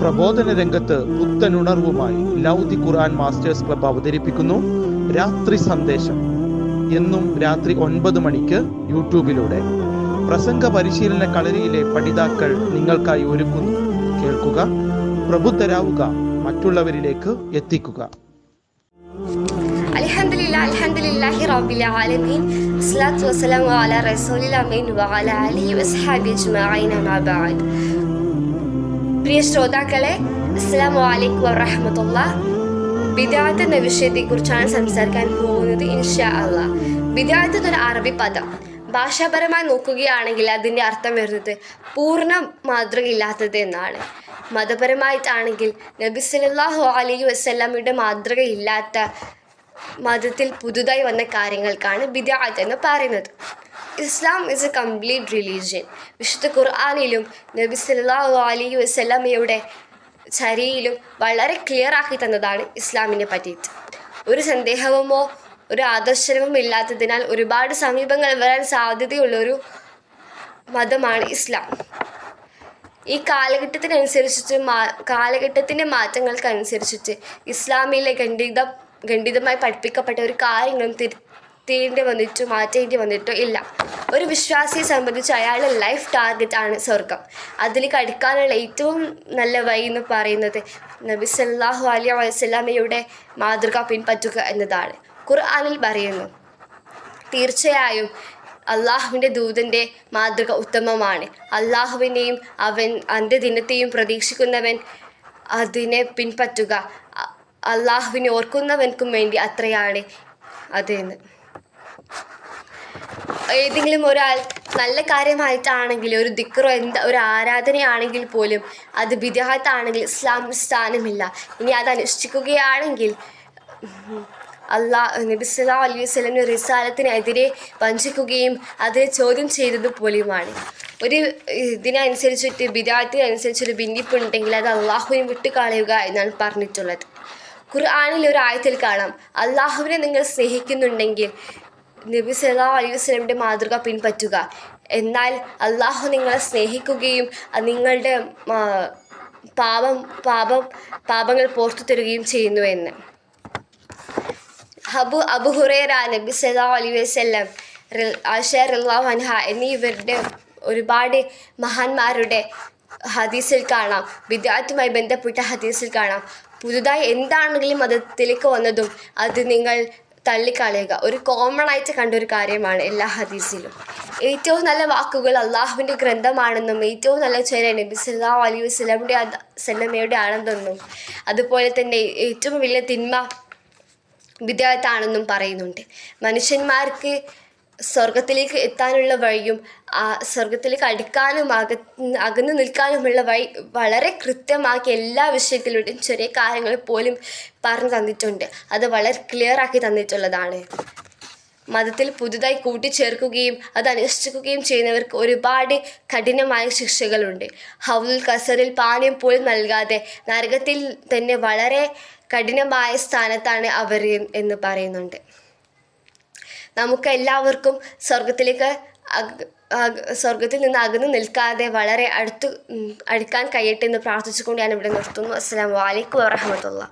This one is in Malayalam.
പ്രബോധന രംഗത്ത് പുത്തനുണർവുമായി ലൗദി ഖുർആൻ മാസ്റ്റേഴ്സ് ക്ലബ് അവതരിപ്പിക്കുന്നു രാത്രി സന്ദേശം. എന്നും രാത്രി ഒൻപത് മണിക്ക് യൂട്യൂബിലൂടെ. പ്രസംഗ പരിശീലന കളരിയിലെ പഠിതാക്കൾ നിങ്ങൾക്കായി ഒരുക്കുന്നു. കേൾക്കുക പ്രബുദ്ധരാവുക മറ്റുള്ളവരിലേക്ക് എത്തിക്കുക. അൽഹംദുലില്ലാഹി റബ്ബിൽ ആലമീൻ. അസ്സലാത്തു വസ്സലാമു അലാ റസൂലിൽ അമീൻ വഅലാ ആലിഹി വസ്ഹാബി അജ്മഈൻ അമാ പ്രിയ ശ്രോതാക്കളെ അസ്സലാമു അലൈക്കും വറഹമത്തുള്ള. ബിദാത്ത് എന്ന വിഷയത്തെക്കുറിച്ചാണ് സംസാരിക്കാൻ പോകുന്നത് ഇൻഷാ അള്ളാ വിദ്യാർത്ഥി എന്നൊരു അറബി പദം. ഭാഷാപരമായി നോക്കുകയാണെങ്കിൽ അതിന്റെ അർത്ഥം വരുന്നത് പൂർണ മാതൃകയില്ലാത്തത് എന്നാണ്. മതപരമായിട്ടാണെങ്കിൽ നബി സല്ലല്ലാഹു അലൈഹി വസല്ലമയുടെ മാതൃകയില്ലാത്ത മതത്തിൽ പുതുതായി വന്ന കാര്യങ്ങൾക്കാണ് ബിദാത്ത് എന്ന് പറയുന്നത്. Islam is a complete religion വിശുദ്ധ ഖുർആാനിലും നബി സല്ലല്ലാഹു അലി വസല്ലമയുടെ ചരിയിലും വളരെ ക്ലിയർ ആക്കി തന്നതാണ് ഇസ്ലാമിനെ പറ്റിയിട്ട്. ഒരു സന്ദേഹവുമോ ഒരു ആദർശനവും ഇല്ലാത്തതിനാൽ ഒരുപാട് സമീപങ്ങൾ വരാൻ സാധ്യതയുള്ളൊരു മതമാണ് ഇസ്ലാം. ഈ കാലഘട്ടത്തിനനുസരിച്ചിട്ട് മാ കാലഘട്ടത്തിന്റെ മാറ്റങ്ങൾക്കനുസരിച്ചിട്ട് ഇസ്ലാമിലെ ഖണ്ഡിത ഖണ്ഡിതമായി പഠിപ്പിക്കപ്പെട്ട ഒരു കാര്യങ്ങളും തിരുത്തേണ്ടി വന്നിട്ടോ മാറ്റേണ്ടി വന്നിട്ടോ ഇല്ല. ഒരു വിശ്വാസിയെ സംബന്ധിച്ച് അയാളുടെ ലൈഫ് ടാർഗറ്റ് ആണ് സ്വർഗം അതിൽ കടിക്കാനുള്ള ഏറ്റവും നല്ല വഴി എന്ന് പറയുന്നത് നബി സല്ലല്ലാഹു അലൈഹി വസല്ലമയുടെ മാതൃക പിൻപറ്റുക എന്നതാണ്. ഖുർആാനിൽ പറയുന്നു തീർച്ചയായും അള്ളാഹുവിന്റെ ദൂതന്റെ മാതൃക ഉത്തമമാണ്. അള്ളാഹുവിനെയും അവൻ അന്ത്യദിനത്തെയും പ്രതീക്ഷിക്കുന്നവൻ അതിനെ പിൻപറ്റുക. അള്ളാഹുവിനെ ഓർക്കുന്നവൻക്കും വേണ്ടി അത്രയാണ് അതെന്ന്. ഏതെങ്കിലും ഒരാൾ നല്ല കാര്യമായിട്ടാണെങ്കിൽ ഒരു ദിക്റോ എന്താ ഒരു ആരാധനയാണെങ്കിൽ പോലും അത് ബിദാത്താണെങ്കിൽ ഇസ്ലാം സ്ഥാനമില്ല. ഇനി അത് അനുഷ്ഠിക്കുകയാണെങ്കിൽ അള്ളാ നബി അലൈഹി വസല്ലമയുടെ റിസാലത്തിനെതിരെ വഞ്ചിക്കുകയും അതിനെ ചോദ്യം ചെയ്തത് പോലെയുമാണ്. ഒരു ഇതിനനുസരിച്ചിട്ട് ബിദാത്തിനനുസരിച്ചൊരു ഭിന്നിപ്പുണ്ടെങ്കിൽ അത് അള്ളാഹുവിനെ വിട്ട് കളയുക എന്നാണ് പറഞ്ഞിട്ടുള്ളത്. ഖുർആാനിൽ ഒരു ആയത്തിൽ കാണാം അള്ളാഹുവിനെ നിങ്ങൾ സ്നേഹിക്കുന്നുണ്ടെങ്കിൽ നബി സല്ലാ അലൈഹി വസ്ലമിന്റെ മാതൃക പിൻപറ്റുക. എന്നാൽ അള്ളാഹു നിങ്ങളെ സ്നേഹിക്കുകയും നിങ്ങളുടെ പാപം പാപം പാപങ്ങൾ പോർത്തു തരുകയും ചെയ്യുന്നു എന്ന്. ഹബു അബു ഹുറേറ നബി സല്ലാ അലൈഹി വസ്ലം റിൽ- റല്ലാ അൻഹ എന്നീ ഇവരുടെ ഒരുപാട് മഹാന്മാരുടെ ഹദീസിൽ കാണാം. വിദ്യാർത്ഥിയുമായി ബന്ധപ്പെട്ട ഹദീസിൽ കാണാം. പുതുതായി എന്താണെങ്കിലും മതത്തിലേക്ക് വന്നതും അത് നിങ്ങൾ തള്ളിക്കളയുക. ഒരു കോമൺ ആയിട്ട് കണ്ട ഒരു കാര്യമാണ് എല്ലാ ഹദീസിലും. ഏറ്റവും നല്ല വാക്കുകൾ അള്ളാഹുവിന്റെ ഗ്രന്ഥമാണെന്നും ഏറ്റവും നല്ല ചേര നബി സല്ലാ അലി വസല്ലമയുടെ സല്ലമ്മയുടെ ആണെന്നും അതുപോലെ തന്നെ ഏറ്റവും വലിയ തിന്മ വിദ്യാർത്ഥാണെന്നും പറയുന്നുണ്ട്. മനുഷ്യന്മാർക്ക് സ്വർഗത്തിലേക്ക് എത്താനുള്ള വഴിയും ആ സ്വർഗത്തിലേക്ക് അടുക്കാനും അക അകന്നു നിൽക്കാനുമുള്ള വഴി വളരെ കൃത്യമാക്കി എല്ലാ വിഷയത്തിലൂടെയും ചെറിയ കാര്യങ്ങൾ പോലും പറഞ്ഞു തന്നിട്ടുണ്ട്. അത് വളരെ ക്ലിയർ ആക്കി തന്നിട്ടുള്ളതാണ്. മതത്തിൽ പുതുതായി കൂട്ടിച്ചേർക്കുകയും അത് അനുഷ്ഠിക്കുകയും ചെയ്യുന്നവർക്ക് ഒരുപാട് കഠിനമായ ശിക്ഷകളുണ്ട്. ഹൗലുൽ കസറിൽ പാനീയം പോലും നൽകാതെ നരകത്തിൽ തന്നെ വളരെ കഠിനമായ സ്ഥാനത്താണ് അവർ എന്ന് പറയുന്നുണ്ട്. നമുക്ക് എല്ലാവർക്കും സ്വർഗത്തിലേക്ക് സ്വർഗത്തിൽ നിന്ന് അകന്നു നിൽക്കാതെ വളരെ അടുത്ത് അടുക്കാൻ കഴിയട്ടെ എന്ന് പ്രാർത്ഥിച്ചുകൊണ്ട് ഞാൻ ഇവിടെ നിർത്തുന്നു. അസ്സാം വലൈക്കും വാഹമത്തുള്ള